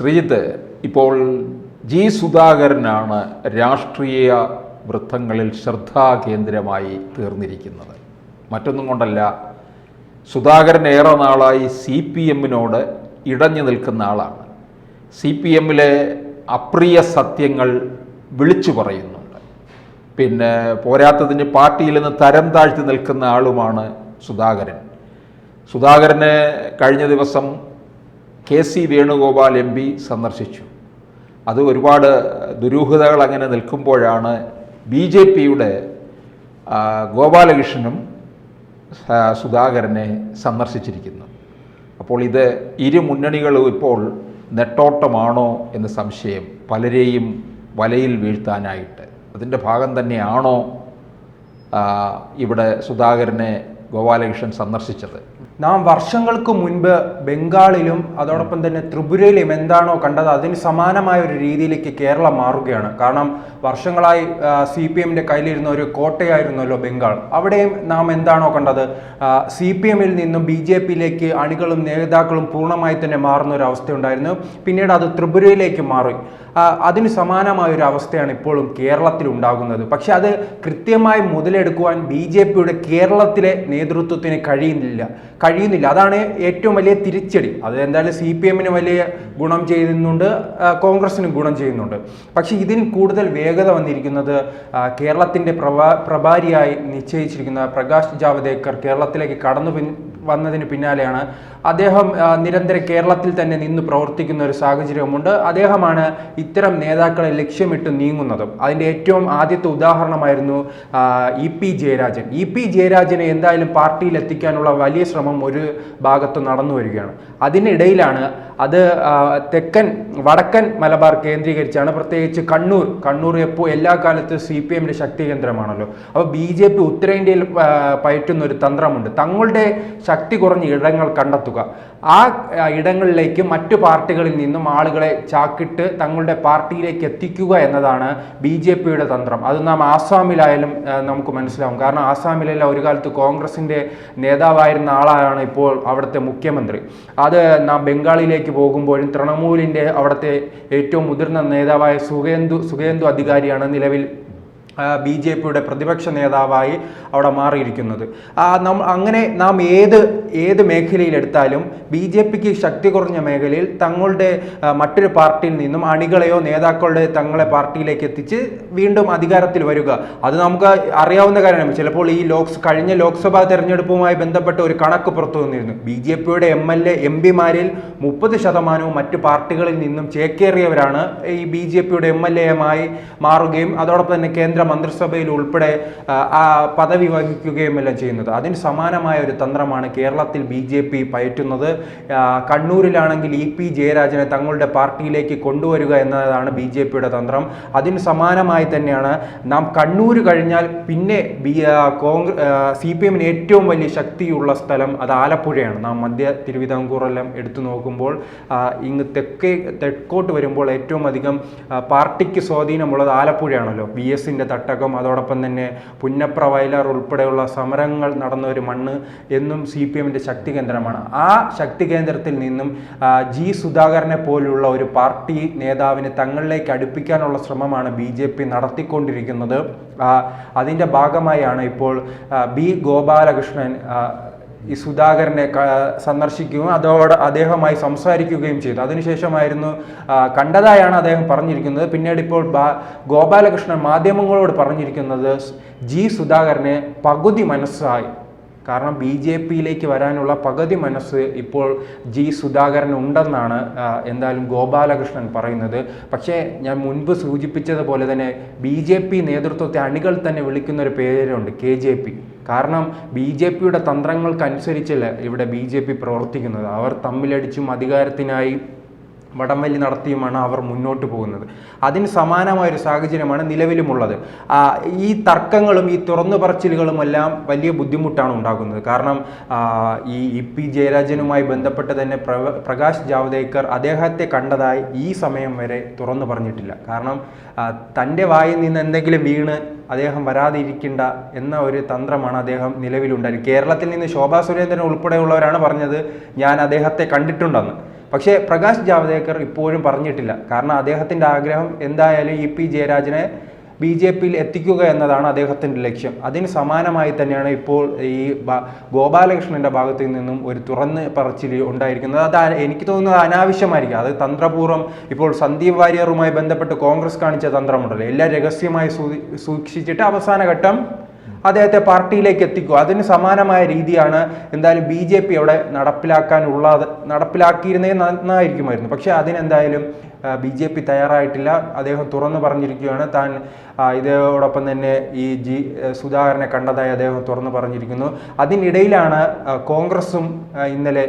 ശ്രീജിത്ത് ഇപ്പോൾ ജി സുധാകരനാണ് രാഷ്ട്രീയ വൃത്തങ്ങളിൽ ശ്രദ്ധാകേന്ദ്രമായി തീർന്നിരിക്കുന്നത്. മറ്റൊന്നും കൊണ്ടല്ല സുധാകരൻ ഏറെ നാളായി സി പി എമ്മിനോട് ഇടഞ്ഞു നിൽക്കുന്ന ആളാണ്. സി പി എമ്മിലെ അപ്രിയ സത്യങ്ങൾ വിളിച്ചു പറയുന്നുണ്ട്. പിന്നെ പോരാത്തതിന് പാർട്ടിയിൽ നിന്ന് തരം താഴ്ത്തി നിൽക്കുന്ന ആളുമാണ് സുധാകരൻ. സുധാകരന് കഴിഞ്ഞ ദിവസം K C Venugopal M P സന്ദർശിച്ചു. അത് ഒരുപാട് ദുരൂഹതകൾ അങ്ങനെ നിൽക്കുമ്പോഴാണ് ബി ജെ പിയുടെ ഗോപാലകൃഷ്ണനും സുധാകരനെ സന്ദർശിച്ചിരിക്കുന്നു അപ്പോൾ ഇത് ഇരു മുന്നണികളും ഇപ്പോൾ നെട്ടോട്ടമാണോ എന്ന സംശയം പലരെയും വലയിൽ വീഴ്ത്താനായിട്ട്. അതിന്റെ ഭാഗം തന്നെയാണോ ഇവിടെ സുധാകരനെ ഗോപാലകൃഷ്ണൻ സന്ദർശിച്ചത്? നാം വർഷങ്ങൾക്ക് മുൻപ് ബംഗാളിലും അതോടൊപ്പം തന്നെ ത്രിപുരയിലും എന്താണോ കണ്ടത് അതിന് സമാനമായ ഒരു രീതിയിലേക്ക് കേരളം മാറുകയാണ്. കാരണം വർഷങ്ങളായി സി പി എമ്മിന്റെ കയ്യിലിരുന്ന ഒരു കോട്ടയായിരുന്നല്ലോ ബംഗാൾ. അവിടെയും നാം എന്താണോ കണ്ടത് സി പി എമ്മിൽ നിന്നും ബി ജെ പിയിലേക്ക് അണികളും നേതാക്കളും പൂർണമായി തന്നെ മാറുന്ന ഒരു അവസ്ഥയുണ്ടായിരുന്നു. പിന്നീട് അത് ത്രിപുരയിലേക്ക് മാറി. അതിന് സമാനമായ ഒരു അവസ്ഥയാണ് ഇപ്പോഴും കേരളത്തിൽ ഉണ്ടാകുന്നത്. പക്ഷെ അത് കൃത്യമായി മുതലെടുക്കുവാൻ ബി ജെ പിയുടെ കേരളത്തിലെ നേതൃത്വത്തിന് കഴിയുന്നില്ല. കഴിയുന്നില്ല. അതാണ് ഏറ്റവും വലിയ തിരിച്ചടി. അത് എന്തായാലും സി പി എമ്മിന് വലിയ ഗുണം ചെയ്യുന്നുണ്ട് കോൺഗ്രസിനും ഗുണം ചെയ്യുന്നുണ്ട്. പക്ഷേ ഇതിന് കൂടുതൽ വേഗത വന്നിരിക്കുന്നത് കേരളത്തിന്റെ പ്രഭാ പ്രഭാരിയായി നിശ്ചയിച്ചിരിക്കുന്ന പ്രകാശ് ജാവദേക്കർ കേരളത്തിലേക്ക് കടന്നു വന്നതിന് പിന്നാലെയാണ് അദ്ദേഹം നിരന്തരം കേരളത്തിൽ തന്നെ നിന്ന് പ്രവർത്തിക്കുന്ന ഒരു സാഹചര്യമുണ്ട് അദ്ദേഹമാണ് ഇത്തരം നേതാക്കളെ ലക്ഷ്യമിട്ട് നീങ്ങുന്നതും. അതിന്റെ ഏറ്റവും ആദ്യത്തെ ഉദാഹരണമായിരുന്നു E P Jayarajan. E P ജയരാജനെ എന്തായാലും പാർട്ടിയിൽ എത്തിക്കാനുള്ള വലിയ ശ്രമം ഒരു ഭാഗത്ത് നടന്നു വരികയാണ്. അതിനിടയിലാണ് അത് തെക്കൻ വടക്കൻ മലബാർ കേന്ദ്രീകരിച്ചാണ്. പ്രത്യേകിച്ച് കണ്ണൂർ. കണ്ണൂർ എപ്പോൾ എല്ലാ കാലത്തും സി പി എമ്മിന്റെ ശക്തി കേന്ദ്രമാണല്ലോ. അപ്പോൾ ബി ജെ പി ഉത്തരേന്ത്യയിൽ പയറ്റുന്ന ഒരു തന്ത്രമുണ്ട്. തങ്ങളുടെ ശക്തി കുറഞ്ഞ ഇടങ്ങൾ കണ്ടെത്തുക. ആ ആ, ഇടങ്ങളിലേക്ക് മറ്റു പാർട്ടികളിൽ നിന്നും ആളുകളെ ചാക്കിട്ട് തങ്ങളുടെ പാർട്ടിയിലേക്ക് എത്തിക്കുക എന്നതാണ് ബി ജെ പിയുടെ തന്ത്രം. അത് നാം ആസാമിലായാലും നമുക്ക് മനസ്സിലാവും. കാരണം ആസാമിലെല്ലാം ഒരു കാലത്ത് കോൺഗ്രസിന്റെ നേതാവായിരുന്ന ആളാണ് ഇപ്പോൾ അവിടുത്തെ മുഖ്യമന്ത്രി. അത് നാം ബംഗാളിലേക്ക് പോകുമ്പോഴും തൃണമൂലിന്റെ അവിടുത്തെ ഏറ്റവും മുതിർന്ന നേതാവായ സുഖേന്ദു സുഖേന്ദു അധികാരിയാണ് നിലവിൽ ബി ജെ പിയുടെ പ്രതിപക്ഷ നേതാവായി അവിടെ മാറിയിരിക്കുന്നത്. അങ്ങനെ നാം ഏത് ഏത് മേഖലയിലെടുത്താലും ബി ജെ പിക്ക് ശക്തി കുറഞ്ഞ മേഖലയിൽ തങ്ങളുടെ മറ്റൊരു പാർട്ടിയിൽ നിന്നും അണികളെയോ നേതാക്കളുടെ തങ്ങളെ പാർട്ടിയിലേക്ക് എത്തിച്ച് വീണ്ടും അധികാരത്തിൽ വരിക. അത് നമുക്ക് അറിയാവുന്ന കാര്യമാണ്. ചിലപ്പോൾ ഈ ലോക്സ് കഴിഞ്ഞ ലോക്സഭാ തെരഞ്ഞെടുപ്പുമായി ബന്ധപ്പെട്ട ഒരു കണക്ക് പുറത്തു വന്നിരുന്നു. ബി ജെ പിയുടെ എം എൽ എ എം പിമാരിൽ മുപ്പത് ശതമാനവും മറ്റ് പാർട്ടികളിൽ നിന്നും ചേക്കേറിയവരാണ് ഈ ബി ജെ പിയുടെ എം എൽ എമായി മാറുകയും അതോടൊപ്പം തന്നെ കേന്ദ്ര മന്ത്രിസഭയിൽ ഉൾപ്പെടെ ആ, പദവി വഹിക്കുകയും എല്ലാം ചെയ്യുന്നത്. അതിന് സമാനമായ ഒരു തന്ത്രമാണ് കേരളത്തിൽ ബി ജെ പി പയറ്റുന്നത്. കണ്ണൂരിലാണെങ്കിൽ ഇ പി ജയരാജനെ തങ്ങളുടെ പാർട്ടിയിലേക്ക് കൊണ്ടുവരിക എന്നതാണ് ബി ജെ പിയുടെ തന്ത്രം. അതിന് സമാനമായി തന്നെയാണ് നാം കണ്ണൂർ കഴിഞ്ഞാൽ പിന്നെ ബി കോൺഗ്രസ് സി പി എമ്മിന് ഏറ്റവും വലിയ ശക്തിയുള്ള സ്ഥലം അത് ആലപ്പുഴയാണ്. നാം മധ്യ തിരുവിതാംകൂറെല്ലാം എടുത്തു നോക്കുമ്പോൾ ഇങ്ങ് തെക്കേ തെക്കോട്ട് വരുമ്പോൾ ഏറ്റവും അധികം പാർട്ടിക്ക് സ്വാധീനമുള്ളത് ആലപ്പുഴയാണല്ലോ. വി എസിന്റെ തട്ടകം അതോടൊപ്പം തന്നെ പുന്നപ്ര വയലാർ ഉൾപ്പെടെയുള്ള സമരങ്ങൾ നടന്ന ഒരു മണ്ണ് എന്നും സി പി എമ്മിന്റെ ശക്തി കേന്ദ്രമാണ്. ആ ശക്തി കേന്ദ്രത്തിൽ നിന്നും ജി സുധാകരനെ പോലുള്ള ഒരു പാർട്ടി നേതാവിനെ തങ്ങളിലേക്ക് അടുപ്പിക്കാനുള്ള ശ്രമമാണ് ബി ജെ പി നടത്തിക്കൊണ്ടിരിക്കുന്നത്. അതിന്റെ ഭാഗമായാണ് ഇപ്പോൾ ബി ഗോപാലകൃഷ്ണൻ ഈ സുധാകരനെ സന്ദർശിക്കുകയും അതോടെ അദ്ദേഹവുമായി സംസാരിക്കുകയും ചെയ്തു. അതിനുശേഷമായിരുന്നു കണ്ടതായാണ് അദ്ദേഹം പറഞ്ഞിരിക്കുന്നത്. പിന്നീട് ഇപ്പോൾ ഗോപാലകൃഷ്ണൻ മാധ്യമങ്ങളോട് പറഞ്ഞിരിക്കുന്നത് ജി സുധാകരനെ പകുതി മനസ്സായി. കാരണം ബി ജെ പിയിലേക്ക് വരാനുള്ള പകുതി മനസ്സ് ഇപ്പോൾ ജി സുധാകരൻ ഉണ്ടെന്നാണ് എന്തായാലും ഗോപാലകൃഷ്ണൻ പറയുന്നത്. പക്ഷേ ഞാൻ മുൻപ് സൂചിപ്പിച്ചതുപോലെ തന്നെ ബി ജെ പി നേതൃത്വത്തെ അണികൾ തന്നെ വിളിക്കുന്ന ഒരു പേരുണ്ട് കെ ജെ പി. കാരണം ബി ജെ പിയുടെ തന്ത്രങ്ങൾക്കനുസരിച്ചല്ല ഇവിടെ ബി ജെ പി പ്രവർത്തിക്കുന്നത്. അവർ തമ്മിലടിച്ചും അധികാരത്തിനായി വടംവലി നടത്തിയുമാണ് അവർ മുന്നോട്ട് പോകുന്നത്. അതിന് സമാനമായൊരു സാഹചര്യമാണ് നിലവിലുമുള്ളത്. ഈ തർക്കങ്ങളും ഈ തുറന്നു പറച്ചിലുകളും എല്ലാം വലിയ ബുദ്ധിമുട്ടാണ് ഉണ്ടാകുന്നത്. കാരണം ഈ ഇ പി ജയരാജനുമായി ബന്ധപ്പെട്ട് തന്നെ പ്രകാശ് ജാവ്ദേക്കർ അദ്ദേഹത്തെ കണ്ടതായി ഈ സമയം വരെ തുറന്നു പറഞ്ഞിട്ടില്ല. കാരണം തന്റെ വായിൽ നിന്ന് എന്തെങ്കിലും വീണ് അദ്ദേഹം വരാതിരിക്കേണ്ട എന്ന ഒരു തന്ത്രമാണ് അദ്ദേഹം നിലവിലുണ്ടായത്. കേരളത്തിൽ നിന്ന് ശോഭാ സുരേന്ദ്രൻ ഉൾപ്പെടെയുള്ളവരാണ് പറഞ്ഞത് ഞാൻ അദ്ദേഹത്തെ കണ്ടിട്ടുണ്ടെന്ന്. പക്ഷേ പ്രകാശ് ജാവ്ദേക്കർ ഇപ്പോഴും പറഞ്ഞിട്ടില്ല. കാരണം അദ്ദേഹത്തിന്റെ ആഗ്രഹം എന്തായാലും ഇ പി ജയരാജനെ ബി ജെ പിയിൽ എത്തിക്കുക എന്നതാണ് അദ്ദേഹത്തിന്റെ ലക്ഷ്യം. അതിന് സമാനമായി തന്നെയാണ് ഇപ്പോൾ ഈ ഗോപാലകൃഷ്ണന്റെ ഭാഗത്തു നിന്നും ഒരു തുറന്ന് പറച്ചിൽ ഉണ്ടായിരിക്കുന്നത്. അത് എനിക്ക് തോന്നുന്നത് അനാവശ്യമായിരിക്കും. അത് തന്ത്രപൂർവം ഇപ്പോൾ സന്ദീപ് വാര്യറുമായി ബന്ധപ്പെട്ട് കോൺഗ്രസ് കാണിച്ച തന്ത്രമുണ്ടല്ലോ. എല്ലാം രഹസ്യമായി സൂക്ഷിച്ചിട്ട് അവസാന ഘട്ടം അദ്ദേഹത്തെ പാർട്ടിയിലേക്ക് എത്തിക്കുക. അതിന് സമാനമായ രീതിയാണ് എന്തായാലും ബി ജെ പി അവിടെ നടപ്പിലാക്കാനുള്ളത് നടപ്പിലാക്കിയിരുന്നേ നന്നായിരിക്കുമായിരുന്നു. പക്ഷേ അതിനെന്തായാലും ബി ജെ പി തയ്യാറായിട്ടില്ല. അദ്ദേഹം തുറന്നു പറഞ്ഞിരിക്കുകയാണ്. താൻ ഇതോടൊപ്പം തന്നെ ഈ ജി സുധാകരനെ കണ്ടതായി അദ്ദേഹം തുറന്നു പറഞ്ഞിരിക്കുന്നു. അതിനിടയിലാണ് കോൺഗ്രസും ഇന്നലെ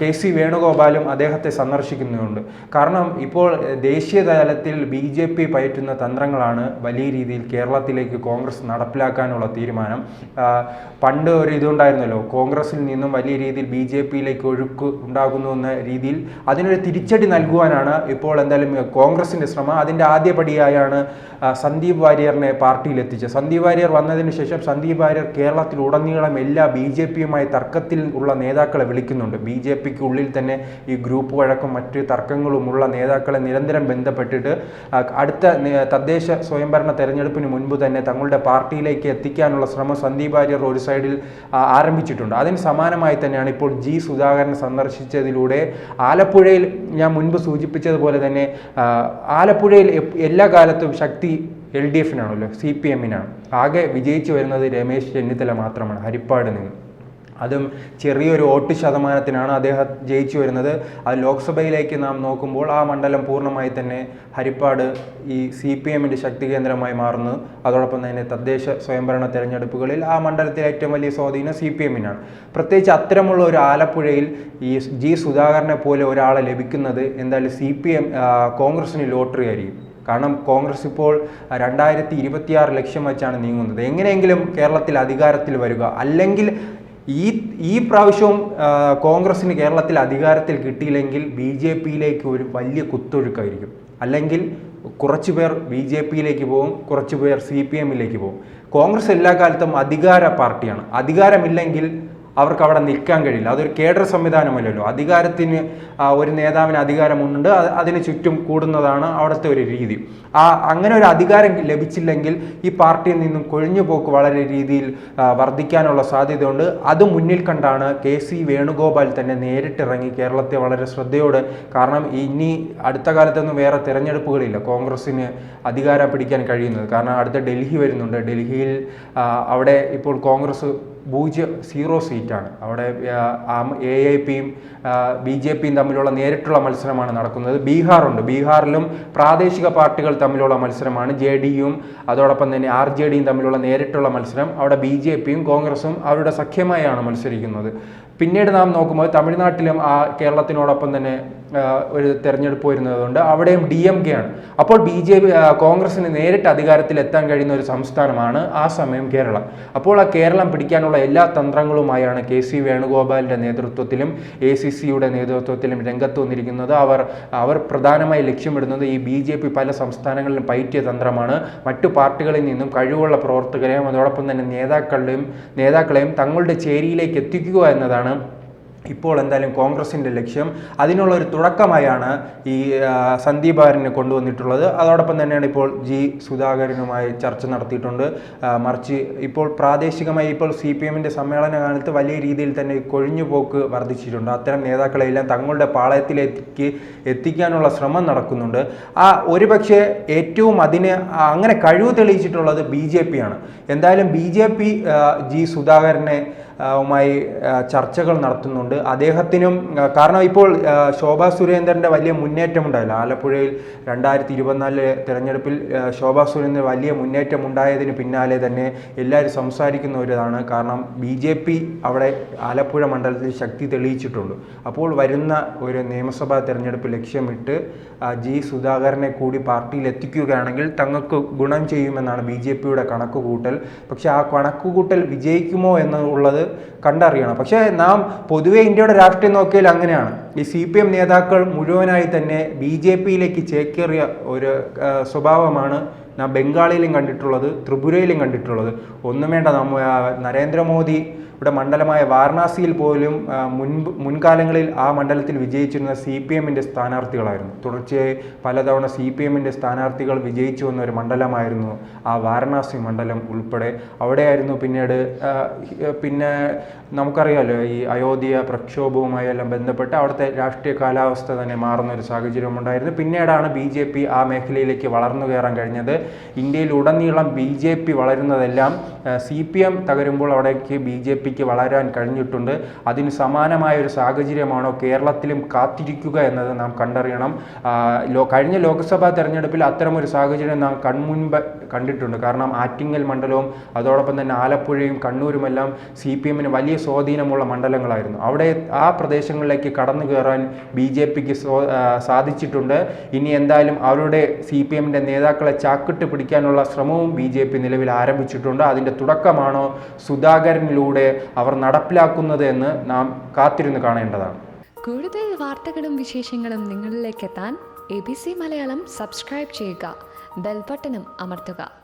കെ സി വേണുഗോപാലും അദ്ദേഹത്തെ സന്ദർശിക്കുന്നുണ്ട്. കാരണം ഇപ്പോൾ ദേശീയ തലത്തിൽ ബി ജെ പി പയറ്റുന്ന തന്ത്രങ്ങളാണ് വലിയ രീതിയിൽ കേരളത്തിലേക്ക് കോൺഗ്രസ് നടപ്പിലാക്കാനുള്ള തീരുമാനം. പണ്ട് ഒരു ഇതുണ്ടായിരുന്നല്ലോ കോൺഗ്രസിൽ നിന്നും വലിയ രീതിയിൽ ബി ജെ പിയിലേക്ക് ഒഴുക്ക് ഉണ്ടാകുന്നു എന്ന രീതിയിൽ അതിനൊരു തിരിച്ചടി നൽകുവാനാണ് ഇപ്പോൾ എന്തായാലും കോൺഗ്രസിന്റെ ശ്രമം. അതിന്റെ ആദ്യപടിയായാണ് പടിയായാണ് സന്ദീപ് വാര്യറിനെ പാർട്ടിയിൽ എത്തിച്ചത്. സന്ദീപ് വാര്യർ വന്നതിന് ശേഷം സന്ദീപ് വാര്യർ കേരളത്തിൽ ഉടനീളം എല്ലാ ബി ജെ പിയുമായി തർക്കത്തിൽ ഉള്ള നേതാക്കളെ വിളിക്കുന്നുണ്ട്. ബി ജെ പിക്ക് ഉള്ളിൽ തന്നെ ഈ ഗ്രൂപ്പ് വഴക്കും മറ്റ് തർക്കങ്ങളുമുള്ള നേതാക്കളെ നിരന്തരം ബന്ധപ്പെട്ടിട്ട് അടുത്ത തദ്ദേശ സ്വയംഭരണ തെരഞ്ഞെടുപ്പിന് മുൻപ് തന്നെ തങ്ങളുടെ പാർട്ടിയിലേക്ക് എത്തിക്കാനുള്ള ശ്രമം സന്ദീപ് വാര്യർ ഒരു സൈഡിൽ ആരംഭിച്ചിട്ടുണ്ട്. അതിന് സമാനമായി തന്നെയാണ് ഇപ്പോൾ ജി സുധാകരൻ സന്ദർശിച്ചതിലൂടെ ആലപ്പുഴയിൽ ഞാൻ മുൻപ് സൂചിപ്പിച്ചതുപോലെ തന്നെ ആലപ്പുഴയിൽ എല്ലാ കാലത്തും ശക്തി എൽ ഡി എഫിനാണല്ലോ സി പി എമ്മിനാണ്. ആകെ വിജയിച്ചു വരുന്നത് രമേശ് ചെന്നിത്തല മാത്രമാണ് ഹരിപ്പാട് നിന്ന്. അതും ചെറിയൊരു വോട്ട് ശതമാനത്തിനാണ് അദ്ദേഹം ജയിച്ചു വരുന്നത്. അത് ലോക്സഭയിലേക്ക് നാം നോക്കുമ്പോൾ ആ മണ്ഡലം പൂർണമായി തന്നെ ഹരിപ്പാട് ഈ സി പി എമ്മിന്റെ ശക്തി കേന്ദ്രമായി മാറുന്നു. അതോടൊപ്പം തന്നെ തദ്ദേശ സ്വയംഭരണ തെരഞ്ഞെടുപ്പുകളിൽ ആ മണ്ഡലത്തിലെ ഏറ്റവും വലിയ സ്വാധീനം സി പി എമ്മിനാണ്. പ്രത്യേകിച്ച് അത്തരമുള്ള ഒരു ആലപ്പുഴയിൽ ഈ ജി സുധാകരനെ പോലെ ഒരാളെ ലഭിക്കുന്നത് എന്തായാലും സി പി എം കോൺഗ്രസിന് ലോട്ടറി ആയിരിക്കും. കാരണം കോൺഗ്രസ് ഇപ്പോൾ രണ്ടായിരത്തി ഇരുപത്തിയാറ് ലക്ഷ്യം വെച്ചാണ് നീങ്ങുന്നത്. എങ്ങനെയെങ്കിലും കേരളത്തിൽ അധികാരത്തിൽ വരിക. അല്ലെങ്കിൽ ഈ ഈ പ്രാവശ്യവും കോൺഗ്രസിന് കേരളത്തിൽ അധികാരത്തിൽ കിട്ടിയില്ലെങ്കിൽ ബി ജെ പിയിലേക്ക് ഒരു വലിയ കുത്തൊഴുക്കായിരിക്കും. അല്ലെങ്കിൽ കുറച്ച് പേർ ബി ജെ പിയിലേക്ക് പോകും കുറച്ച് പേർ സി പി എമ്മിലേക്ക് പോകും. കോൺഗ്രസ് എല്ലാ കാലത്തും അധികാര പാർട്ടിയാണ്. അധികാരമില്ലെങ്കിൽ അവർക്ക് അവിടെ നിൽക്കാൻ കഴിയില്ല. അതൊരു കേഡർ സംവിധാനമല്ലല്ലോ. അധികാരത്തിന് ഒരു നേതാവിന് അധികാരമുണ്ട് അത് അതിന് ചുറ്റും കൂടുന്നതാണ് അവിടുത്തെ ഒരു രീതി. ആ അങ്ങനെ ഒരു അധികാരം ലഭിച്ചില്ലെങ്കിൽ ഈ പാർട്ടിയിൽ നിന്നും കൊഴിഞ്ഞു പോക്ക് വളരെ രീതിയിൽ വർദ്ധിക്കാനുള്ള സാധ്യതയുണ്ട്. അത് മുന്നിൽ കണ്ടാണ് കെ സി വേണുഗോപാൽ തന്നെ നേരിട്ടിറങ്ങി കേരളത്തെ വളരെ ശ്രദ്ധയോടെ. കാരണം ഇനി അടുത്ത കാലത്തൊന്നും വേറെ തിരഞ്ഞെടുപ്പുകളില്ല കോൺഗ്രസ്സിന് അധികാരം പിടിക്കാൻ കഴിയുന്നത്. കാരണം അടുത്ത ഡൽഹി വരുന്നുണ്ട്. ഡൽഹിയിൽ അവിടെ ഇപ്പോൾ കോൺഗ്രസ് പൂജ്യം സീറോ സീറ്റാണ്. അവിടെ എ ഐ പിയും ബി ജെ പിയും തമ്മിലുള്ള നേരിട്ടുള്ള മത്സരമാണ് നടക്കുന്നത്. ബീഹാറുണ്ട്. ബീഹാറിലും പ്രാദേശിക പാർട്ടികൾ തമ്മിലുള്ള മത്സരമാണ്. ജെ ഡിയും അതോടൊപ്പം തന്നെ ആർ ജെ ഡിയും തമ്മിലുള്ള നേരിട്ടുള്ള മത്സരം. അവിടെ ബി ജെ പിയും കോൺഗ്രസും അവരുടെ സഖ്യമായാണ് മത്സരിക്കുന്നത്. പിന്നീട് നാം നോക്കുമ്പോൾ തമിഴ്നാട്ടിലും ആ കേരളത്തിനോടൊപ്പം തന്നെ ഒരു തെരഞ്ഞെടുപ്പ് വരുന്നതുകൊണ്ട് അവിടെയും ഡി എം കെ ആണ്. അപ്പോൾ ബി ജെ പി കോൺഗ്രസിന് നേരിട്ട് അധികാരത്തിൽ എത്താൻ കഴിയുന്ന ഒരു സംസ്ഥാനമാണ് ആ സമയം കേരളം. അപ്പോൾ ആ കേരളം പിടിക്കാനുള്ള എല്ലാ തന്ത്രങ്ങളുമായാണ് കെ സി വേണുഗോപാലിന്റെ നേതൃത്വത്തിലും എ സി സിയുടെ നേതൃത്വത്തിലും രംഗത്ത് വന്നിരിക്കുന്നത്. അവർ അവർ പ്രധാനമായി ലക്ഷ്യമിടുന്നത് ഈ ബി ജെ പി പല സംസ്ഥാനങ്ങളിലും പയറ്റിയ തന്ത്രമാണ്. മറ്റു പാർട്ടികളിൽ നിന്നും കഴിവുള്ള പ്രവർത്തകരെയും അതോടൊപ്പം തന്നെ നേതാക്കളുടെയും നേതാക്കളെയും തങ്ങളുടെ ചേരിയിലേക്ക് എത്തിക്കുക എന്നതാണ് ഇപ്പോൾ എന്തായാലും കോൺഗ്രസിന്റെ ലക്ഷ്യം. അതിനുള്ള ഒരു തുടക്കമായാണ് ഈ സന്ദീപ് ആരനെ കൊണ്ടുവന്നിട്ടുള്ളത്. അതോടൊപ്പം തന്നെയാണ് ഇപ്പോൾ ജി സുധാകരനുമായി ചർച്ച നടത്തിയിട്ടുണ്ട്. മറിച്ച് ഇപ്പോൾ പ്രാദേശികമായി ഇപ്പോൾ സി പി എമ്മിന്റെ സമ്മേളന കാലത്ത് വലിയ രീതിയിൽ തന്നെ കൊഴിഞ്ഞുപോക്ക് വർദ്ധിച്ചിട്ടുണ്ട്. അത്തരം നേതാക്കളെല്ലാം തങ്ങളുടെ പാളയത്തിലേക്ക് എത്തിക്കാനുള്ള ശ്രമം നടക്കുന്നുണ്ട്. ആ ഒരുപക്ഷെ ഏറ്റവും അതിന് അങ്ങനെ കഴിവ് തെളിയിച്ചിട്ടുള്ളത് ബി ജെ പി ആണ്. എന്തായാലും ബി ജെ പി ജി സുധാകരനെ വുമായി ചർച്ചകൾ നടത്തുന്നുണ്ട്. അദ്ദേഹത്തിനും കാരണം ഇപ്പോൾ ശോഭാ സുരേന്ദ്രന്റെ വലിയ മുന്നേറ്റം ഉണ്ടായില്ല ആലപ്പുഴയിൽ രണ്ടായിരത്തി ഇരുപത്തിനാലിലെ തെരഞ്ഞെടുപ്പിൽ ശോഭാ സുരേന്ദ്രൻ വലിയ മുന്നേറ്റം ഉണ്ടായതിന് പിന്നാലെ തന്നെ എല്ലാവരും സംസാരിക്കുന്ന ഒരിതാണ്. കാരണം ബി ജെ പി അവിടെ ആലപ്പുഴ മണ്ഡലത്തിൽ ശക്തി തെളിയിച്ചിട്ടുണ്ട്. അപ്പോൾ വരുന്ന ഒരു നിയമസഭാ തിരഞ്ഞെടുപ്പ് ലക്ഷ്യമിട്ട് ജി സുധാകരനെ കൂടി പാർട്ടിയിൽ എത്തിക്കുകയാണെങ്കിൽ തങ്ങൾക്ക് ഗുണം ചെയ്യുമെന്നാണ് ബി ജെ പിയുടെ കണക്കുകൂട്ടൽ. പക്ഷേ ആ കണക്കുകൂട്ടൽ വിജയിക്കുമോ എന്നുള്ളത് കണ്ടറിയണം. പക്ഷേ നാം പൊതുവെ ഇന്ത്യയുടെ രാഷ്ട്രീയം നോക്കിയാൽ അങ്ങനെയാണ്. ഈ സി പി എം നേതാക്കൾ മുഴുവനായി തന്നെ ബി ജെ പിയിലേക്ക് ചേക്കേറിയ ഒരു സ്വഭാവമാണ് നാം ബംഗാളിലും കണ്ടിട്ടുള്ളത് ത്രിപുരയിലും കണ്ടിട്ടുള്ളത്. ഒന്നും വേണ്ട നമ്മ നരേന്ദ്രമോദി ഇവിടെ മണ്ഡലമായ വാരണാസിയിൽ പോലും മുൻപ് മുൻകാലങ്ങളിൽ ആ മണ്ഡലത്തിൽ വിജയിച്ചിരുന്ന സി പി എമ്മിന്റെ സ്ഥാനാർത്ഥികളായിരുന്നു. തുടർച്ചയായി പലതവണ സി പി എമ്മിന്റെ സ്ഥാനാർത്ഥികൾ വിജയിച്ചു വന്ന ഒരു മണ്ഡലമായിരുന്നു ആ വാരണാസി മണ്ഡലം ഉൾപ്പെടെ. അവിടെയായിരുന്നു പിന്നീട് പിന്നെ നമുക്കറിയാമല്ലോ ഈ അയോധ്യ പ്രക്ഷോഭവുമായി എല്ലാം ബന്ധപ്പെട്ട് അവിടുത്തെ രാഷ്ട്രീയ കാലാവസ്ഥ തന്നെ മാറുന്ന ഒരു സാഹചര്യം ഉണ്ടായിരുന്നു. പിന്നീടാണ് ബി ജെ പി ആ മേഖലയിലേക്ക് വളർന്നു കയറാൻ കഴിഞ്ഞത്. ഇന്ത്യയിൽ ഉടനീളം ബി ജെ പി വളരുന്നതെല്ലാം സി പി എം തകരുമ്പോൾ അവിടേക്ക് ബി ജെ പിക്ക് വളരാൻ കഴിഞ്ഞിട്ടുണ്ട്. അതിന് സമാനമായ ഒരു സാഹചര്യമാണോ കേരളത്തിലും കാത്തിരിക്കുക എന്നത് നാം കണ്ടറിയണം. കഴിഞ്ഞ ലോക്സഭാ തെരഞ്ഞെടുപ്പിൽ അത്തരമൊരു സാഹചര്യം നാം കൺമുൻപ് കണ്ടിട്ടുണ്ട്. കാരണം ആറ്റിങ്ങൽ മണ്ഡലവും അതോടൊപ്പം തന്നെ ആലപ്പുഴയും കണ്ണൂരുമെല്ലാം സി പി എമ്മിന് വലിയ സ്വാധീനമുള്ള മണ്ഡലങ്ങളായിരുന്നു. അവിടെ ആ പ്രദേശങ്ങളിലേക്ക് കടന്നു കയറാൻ ബി ജെ പിക്ക് സാധിച്ചിട്ടുണ്ട്. ഇനി എന്തായാലും അവരുടെ സി പി എമ്മിന്റെ നേതാക്കളെ ചാക്കിട്ട് പിടിക്കാനുള്ള ശ്രമവും ബി ജെ പി നിലവിൽ ആരംഭിച്ചിട്ടുണ്ട്. അതിന്റെ തുടക്കമാണോ സുധാകരനിലൂടെ അവർ നടപ്പിലാക്കുന്നത് എന്ന് നാം കാത്തിരുന്ന് കാണേണ്ടതാണ്. കൂടുതൽ വാർത്തകളും വിശേഷങ്ങളും നിങ്ങളിലേക്ക് എത്താൻ A B C Malayalam subscribe ചെയ്യുക. ബെൽബട്ടനും അമർത്തുക.